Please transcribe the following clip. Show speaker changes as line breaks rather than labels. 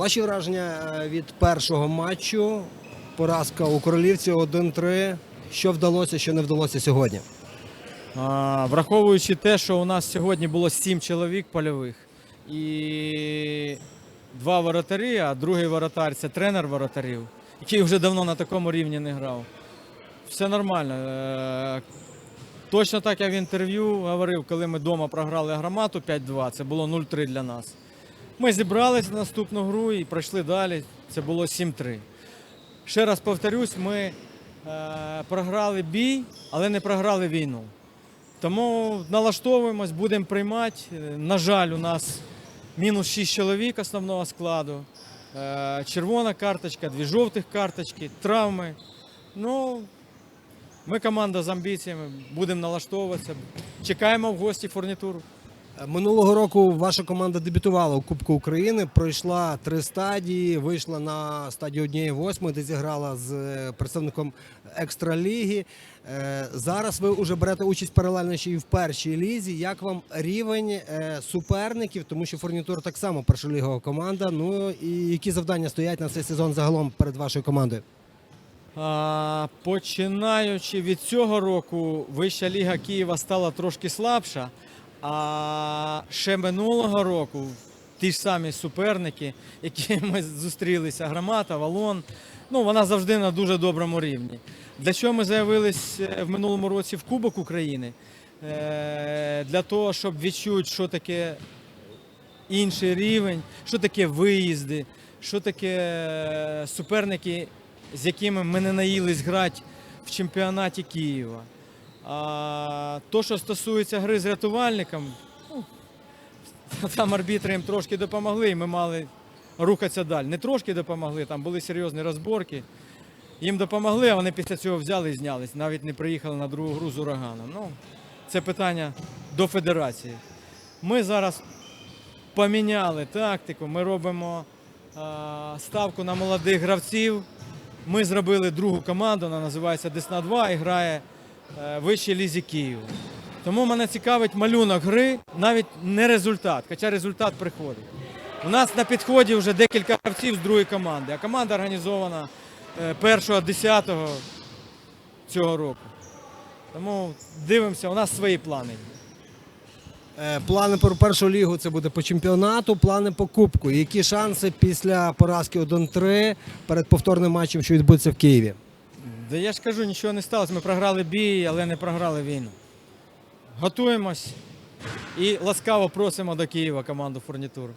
Ваші враження е, від першого матчу. Поразка у королівці 1-3. Що вдалося, що не вдалося сьогодні?
А, Враховуючи те, що у нас сьогодні було сім чоловік польових і два воротарі, а другий воротар це тренер воротарів, який вже давно на такому рівні не грав. Все нормально. Е, Точно так я в інтерв'ю говорив, коли ми вдома програли громаду 5-2, це було 0-3 для нас. Ми зібралися на наступну гру і пройшли далі. Це було 7-3. Ще раз повторюсь, ми е, програли бій, але не програли війну. Тому налаштовуємось, будемо приймати. Е, На жаль, у нас мінус 6 чоловік основного складу. Е, Червона карточка, дві жовтих карточки, травми. Ну, ми команда з амбіціями, будемо налаштовуватися. Чекаємо в гості фурнітуру.
Минулого року ваша команда дебютувала у Кубку України, пройшла три стадії, вийшла на стадію однієї восьмої, де зіграла з е, представником екстраліги. Е, Зараз ви вже берете участь паралельно ще й в першій лізі. Як вам рівень е, суперників? Тому що фурнітур так само першолігова команда. Ну і які завдання стоять на цей сезон загалом перед вашою командою?
А, починаючи від цього року, Вища ліга Києва стала трошки слабша. А ще минулого року ті ж самі суперники, які ми зустрілися, Громата, Валон, ну вона завжди на дуже доброму рівні. Для чого ми заявились е, в минулому році в Кубок України? Е, Для того, щоб відчути, що таке інший рівень, що таке виїзди, що таке е, суперники, з якими ми не наїлись грати в чемпіонаті Києва. А то, що стосується гри з рятувальником, ну, там арбітри їм трошки допомогли, і ми мали рухатися далі. Не трошки допомогли, там були серйозні розборки. Їм допомогли, а вони після цього взяли і знялись. Навіть не приїхали на другу гру з ураганом. Ну, це питання до федерації. Ми зараз поміняли тактику, ми робимо а, ставку на молодих гравців. Ми зробили другу команду, вона називається Десна 2 і грає вищій лізі Києва. Тому мене цікавить малюнок гри, навіть не результат, хоча результат приходить. У нас на підході вже декілька гравців з другої команди, а команда організована е, 1-10 цього року. Тому дивимося, у нас свої плани.
Е, Плани про першу лігу це буде по чемпіонату, плани по кубку. Які шанси після поразки 1-3 перед повторним матчем, що відбудеться в Києві?
Да я ж кажу, нічого не сталося. Ми програли бій, але не програли війну. Готуємось і ласкаво просимо до Києва команду фурнітуру.